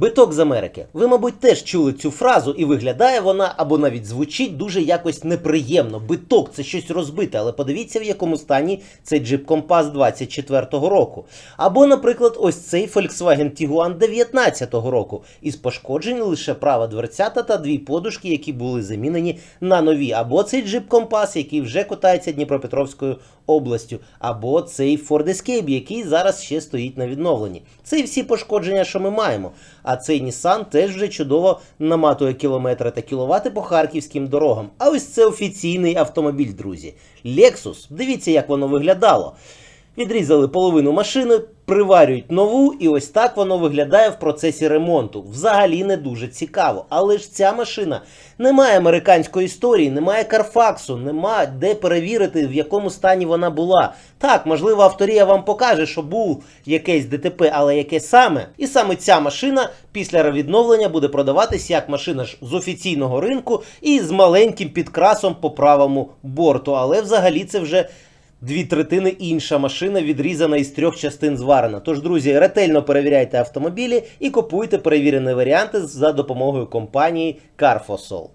Биток з Америки. Ви, мабуть, теж чули цю фразу, і виглядає вона або навіть звучить дуже якось неприємно. Биток це щось розбите, але подивіться, в якому стані цей джип Компас 24-го року. Або, наприклад, ось цей Volkswagen Tiguan 19-го року. Із пошкоджень лише права дверцята та дві подушки, які були замінені на нові. Або цей джип Компас, який вже катається Дніпропетровською областю, або цей Ford Escape, який зараз ще стоїть на відновленні. Це і всі пошкодження, що ми маємо. А цей Nissan теж вже чудово наматує кілометри та кіловати по харківським дорогам. А ось це офіційний автомобіль, друзі. Lexus. Дивіться, як воно виглядало. Відрізали половину машини, приварюють нову, і ось так воно виглядає в процесі ремонту. Взагалі не дуже цікаво. Але ж ця машина не має американської історії, немає карфаксу, нема де перевірити, в якому стані вона була. Так, можливо, авторія вам покаже, що був якесь ДТП, але яке саме. І саме ця машина після відновлення буде продаватись як машина ж з офіційного ринку і з маленьким підкрасом по правому борту. Але взагалі це вже. Дві третини інша машина відрізана із трьох частин зварена. Тож, друзі, ретельно перевіряйте автомобілі і купуйте перевірені варіанти за допомогою компанії Carfosol.